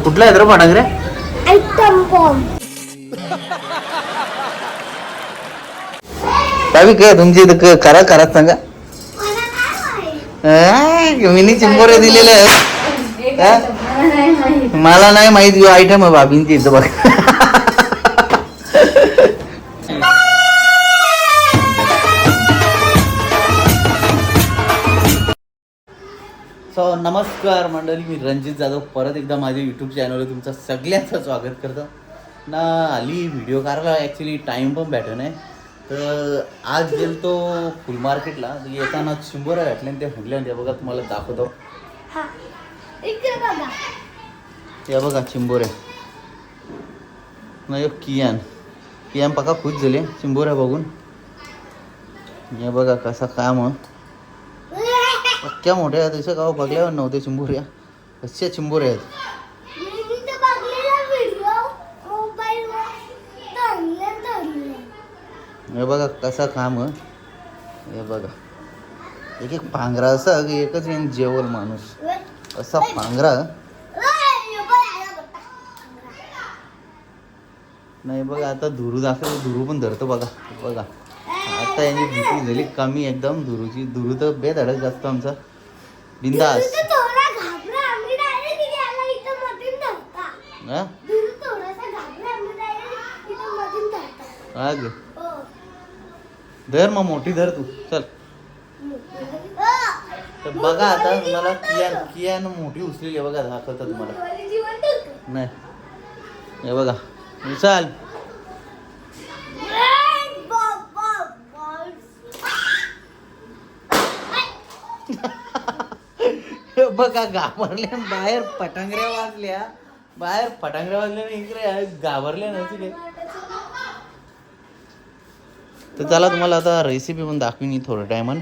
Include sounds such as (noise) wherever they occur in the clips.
कुठला आहे रे Phatangare item bomb काय काय तुमची इथं क- करा करा सांगा आ, मिनी चिंबोरे दिलेले आहेत हा? मला नाही माहीत आयटम आहे बाबींची इथं बघ सो नमस्कार मंडळी मी रणजित जाधव. परत एकदा माझ्या यूट्यूब चॅनलवर तुमचं सगळ्यांचं स्वागत करतो. ना आली व्हिडिओ करायला ॲक्च्युली टाईम पण भेटत नाही. तर आज गेलो तो फुल मार्केटला. येताना चिंबोऱ्या भेटल्या आणि ते म्हटल्या ते बघा तुम्हाला दाखवतो. हा. बघा. या बघा चिंबोऱ्या नाही कियान. कियान पका खुश झाले चिंबोऱ्या बघून. हे बघा कसा काम पक्क्या मोठ्या आहेत गाव बघल्यावर नव्हते चिंबोऱ्या कशा चिंबोऱ्या आहेत हे। बघा कसा काम हं. बघा। एक एक पांघरा असा की एकच येईन जेवल माणूस। असा पांघरा नाही बघा आता धुरू दाखवतो धुरू पण धरतो बघा बघा. आता यांची भीती झाली कमी एकदम धुरूची. धुरू तर बेधडक जास्त आमचा. बिंदास. हा? हा हो. धर मग मोठी धर तू. चल. तर बघा आता मला कियान कियान मोठी उचलेली आहे बघा दाखवतं तुम्हाला नाही. हे बघा. उचल हे (laughs) बघा घाबरल्या बाहेर पटांगऱ्या वाजल्या. बाहेर पटांगऱ्या वाजल्या ना इकडे घाबरल्या ना तिथे तर चला तुम्हाला आता रेसिपी पण दाखवीन थोडं थोड्या टायमान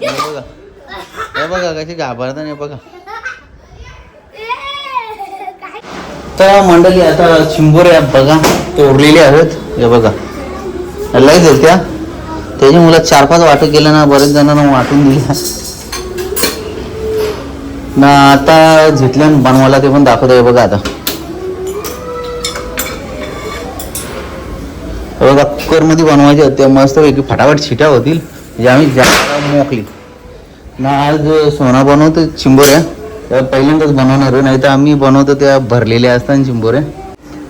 बघा. हे बघा कशी घाबरता नाही बघा. तर मंडळी आता चिंबोऱ्या बघा तोडलेल्या आहेत. हे बघा. लय त्या. त्याची मुलं चार पाच वाटं केलं ना बरेच जणांना वाटून दिल्या ना आता झिटल्यान बनवायला ते पण दाखवत आहे बघा आता. हे बघा कुकरमध्ये बनवायचे होते मस्त पैकी फटाफट छिट्या होतील. जे आम्ही जास्त मोकली ना आज सोना बनवतो चिंबोऱ्या. त्या पहिल्यांदाच बनवणार नाही तर आम्ही बनवतो त्या भरलेल्या असतात चिंबोऱ्या.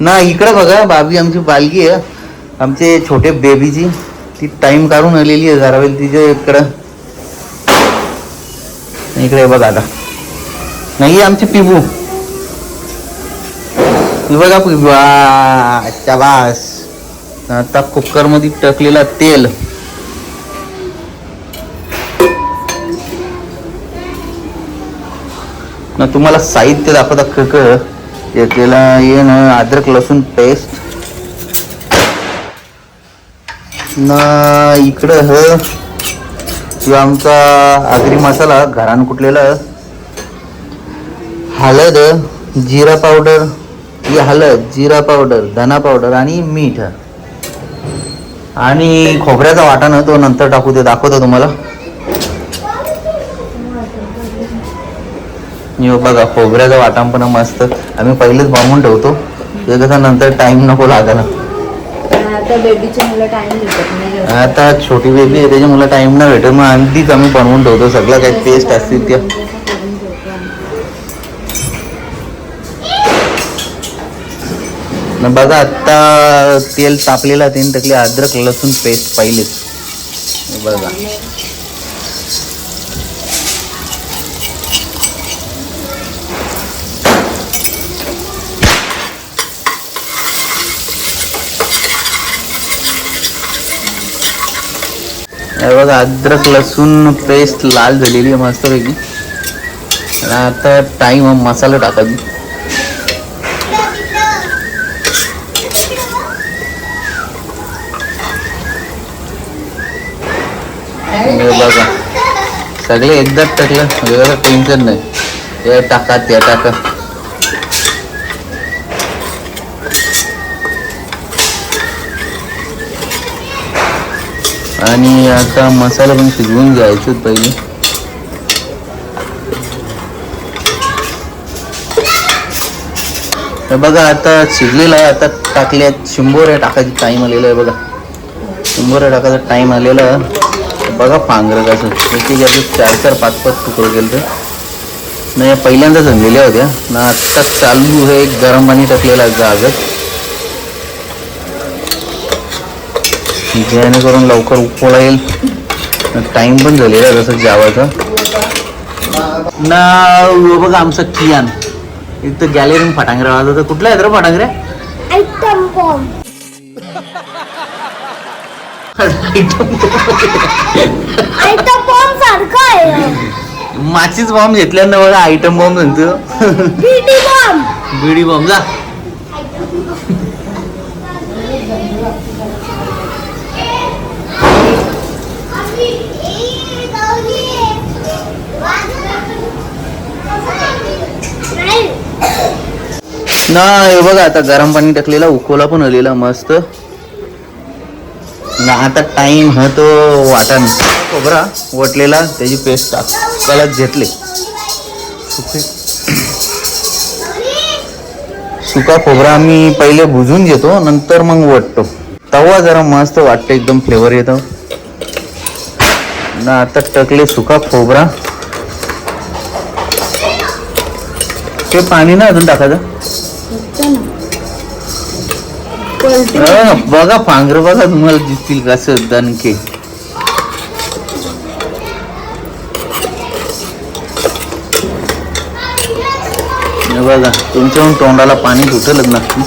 ना इकडं बघा बाबी आमची बालगी आहे. आमचे छोटे बेबीची ती टाईम काढून आलेली आहे जरा वेळ तिच्या इकडं. इकडे बघा आता. नाही आमची पिबू. बघा पिबू. आ, बास आता कुकरमध्ये टाकलेला तेल. ना तुम्हाला साहित्य दाखवता खक त्याला ये ना अद्रक लसूण पेस्ट ना इकडं ह. आमचा आगरी मसाला घरान कुटलेला हळद जिरा पावडर. ही हळद जिरा पावडर धना पावडर आणि मीठ. आणि खोबऱ्याचा वाटाणं तो नंतर टाकू ते दाखवतो तुम्हाला. यो बघा खोबऱ्याचा वाटाण पण मस्त. आम्ही पहिलेच बनवून ठेवतो. ते कसं नंतर टाइम नको लागायला आता बेबीच्या मुलं टाइम भेटत नाही आता छोटी बेबी आहे त्याच्या मुलं टाइम नाही भेटत. मग आधीच आम्ही बनवून ठेवतो सगळं काही पेस्ट असतील त्या बघा आता तेल तापलेलं त्याने टाकले अद्रक लसूण पेस्ट पहिलेच बघा. बघा अद्रक लसूण पेस्ट लाल झालेली आहे मस्तपैकी. आता टाइम मसाला टाकायची. बघा सगळे एकदाच टाकलं वेगळं टेन्शन नाही. या टाका त्या टाका. आणि आता मसाला पण शिजवून घ्यायचे पहिले. तर बघा आता शिजलेला आहे. आता टाकल्या शिंबोऱ्या टाकायची टाईम आलेला आहे बघा. शिंबोऱ्या टाकायचा टाईम आलेला बघा पांघर कसं. एक एक चार चार पाच पाच तुकडं केलं तर नाही पहिल्यांदाच आणलेल्या होत्या. ना आत्ताच चालू हे गरम पाणी टाकलेलं आहे जागत जेणेकरून लवकर उकळा येईल. टाइम पण झालेला आहे जसं जेवायचा. ना बघा आमचं कियान. इथं गॅलरी फटांगऱ्या वाजवतं कुठला आहे रे फटांगऱ्या माचीच बॉम्ब घेतल्यानं बघा आयटम बॉम्ब म्हणतो. बीडी बॉम्ब बिडी बॉम्ब जा. ना हे बघा आता गरम पाणी टाकलेला उकोला पण आलेला मस्त. ना आता टाइम हा तो वाटण. खोबरा वटलेला त्याची पेस्ट टाक. कलत घेतले. सुके. सुका खोबरा आम्ही पहिले भुजून घेतो नंतर मग वटतो. तवा जरा मस्त वाटतं एकदम फ्लेवर येतो. ना आता टाकले सुका खोबरा. ते पाणी ना अजून टाकायचं. बघा पांघर बघा तुम्हाला दिसतील कसं दणके बघा तुमच्या तोंडाला पाणी सुटलच नक्की.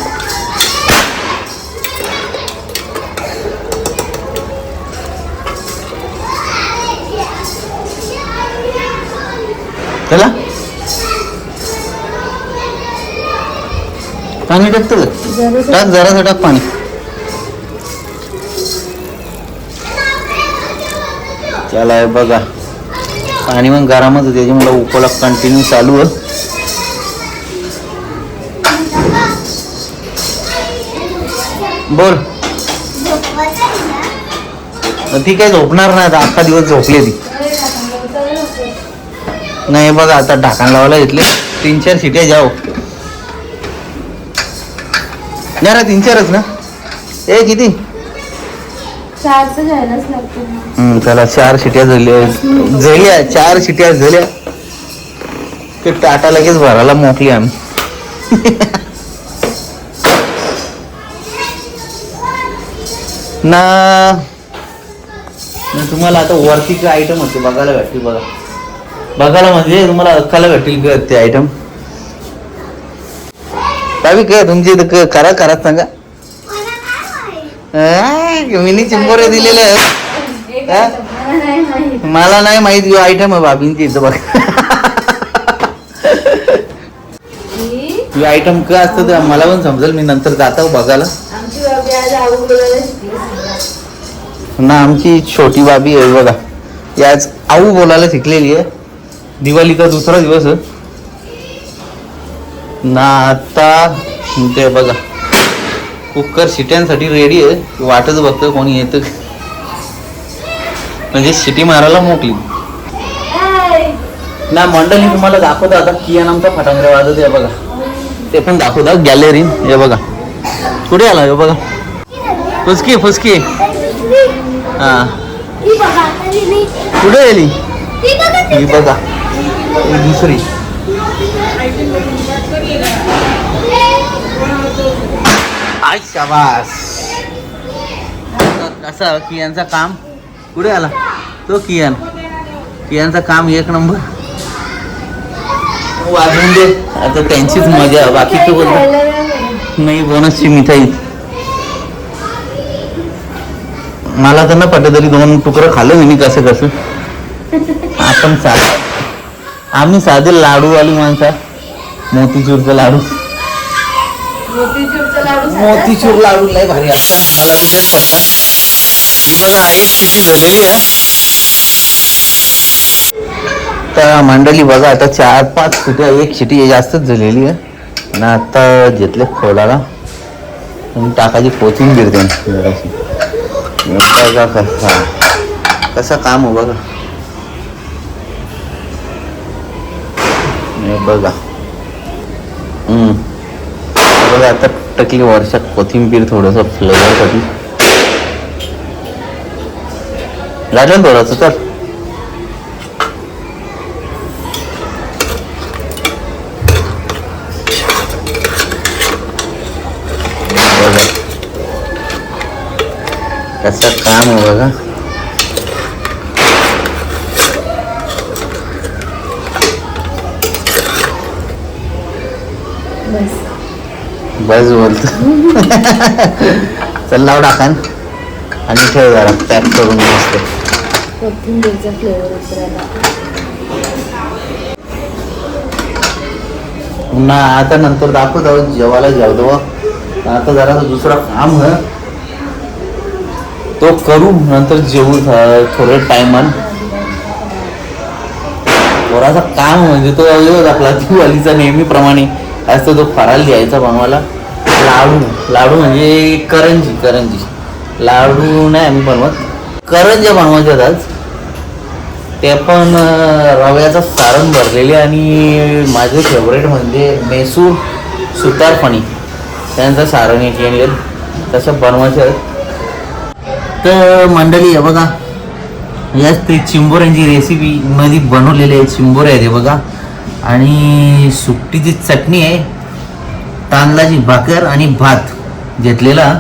चला. पाणी टाकतो टाक जरासं टाक पाणी. त्याला हे बघा. पाणी मग गरमच होते त्याच्यामुळे उकळा कंटिन्यू चालू आहे. बोल ती काय झोपणार नाही आता अख्खा दिवस झोपली ती. नाही बघा आता ढाकण लावायला घेतले. तीन चार शिट्या जाऊ. जरा तीन चारच ना. ए किती? चारचं घ्यायलाच लागतं ना. हम्म, त्याला चार शिट्या झाल्या. झाल्या चार शिट्या झाल्या. ते टाटा लगेच भरायला मोकली आम्ही. ना. ना तुम्हाला आता वरती काय आयटम होते बघायला भेटतील बघा. बघायला म्हणजे तुम्हाला अक्काला भेटतील का ते आयटम काय काय तुमची क- करा करा सांगा मिनी चिंबोरे दिलेले आहेत मला नाही माहीत. यो आयटम आहे बाबींची इथं बघ यो आयटम काय असतं ते मला पण समजेल मी नंतर जातो बघायला ना आमची छोटी बाबी आहे बघा आज आऊ बोलायला शिकलेली आहे दिवाळीचा दुसरा दिवस आहे ना आता ते बघा. कुकर शिट्यांसाठी रेडी आहे. वाटच बघतो कोणी येतं. म्हणजे शिटी मारायला मोकली. ना मंडळी तुम्हाला दाखवतो आता. कियान आमचा फटांगरे वाजत आहे बघा. ते पण दाखवता गॅलरी हे बघा. कुठे आला हे बघा. फुसकी फुसकी. हा. कुठे आली ही बघा. दुसरी. आय शाबास. कसा कियांचा काम? कुठे आला? तो कियान. कियांचा काम एक नंबर. वाजून दे. आता त्यांचीच मजा बाकी तो बोलतो नाही बोनसची मिठाई. मला तर ना पटत तरी दोन तुकडं खाल्लं मी कसं कसं. आपण साधे आम्ही साधे लाडूवाली माणसा. मोतीचूरचा लाडू. मोतीचूरचा लाडू. मोतीचूर लाडू लय भारी असतात मला पडतात ही बघा एक किती झालेली आहे. तर मंडळी बघा आता चार पाच शिट्या एक शिटी जास्तच झालेली आहे. आणि आता घेतले खोलाला. आणि टाकायची कोथिंबीर बघा कसा कसा काम हो बघा. हे बघा आता टकली वर्षात कोथिंबीर थोडंसं फ्लेवरसाठी लागेल थोडंसं? तर कसं काम आहे बघा. बस बोलतो (laughs) चल लाव टाकान आणि ठेव जरा पॅक करून मस्त. कोथिंबीरचा फ्लेवर उतरायला पुन्हा आता नंतर दाखवत आहोत जेवायला जेवतो आता जरा दुसरा काम आहे तो करू नंतर जेवू थ- थोड्या टायमान थोडासा काम म्हणजे तो आपला दिवाळीचा नेहमीप्रमाणे. असतो तो फराल द्यायचा बनवायला लाडू लाडू म्हणजे करंजी करंजी. लाडू नाही आम्ही बनवत. करंज्या बनवायच्यात आज. ते पण रव्याचं सारण भरलेले आणि माझे फेवरेट म्हणजे मेसूर सुतारफणी. त्यांचं सारण एक येईल तसं बनवायचं. तर मंडळी आहे बघा. याच ते चिंबोऱ्यांची रेसिपी मध्ये बनवलेली आहे. चिंबोरे आहे ते बघा. आणि सुट्टीची चटणी आहे. तांदळाची भाकर आणि भात घेतलेला.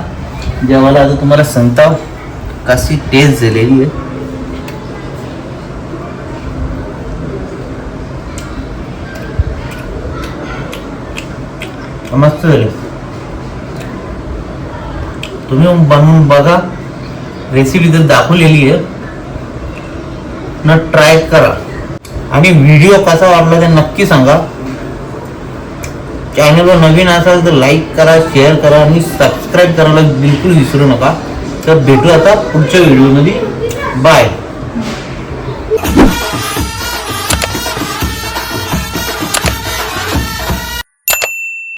जेवायला आता तुम्हाला संताव कशी टेस्ट झालेली आहे. मस्त झाले. तुम्ही बनवून बघा. रेसिपी तर दाखवलेली आहे. न ट्राय करा. आणि व्हिडिओ कसा वाटला ते नक्की सांगा. चॅनलवर नवीन असाल तर लाईक करा शेअर करा आणि सबस्क्राईब करायला बिलकुल विसरू नका. तर भेटू आता पुढच्या व्हिडिओमध्ये बाय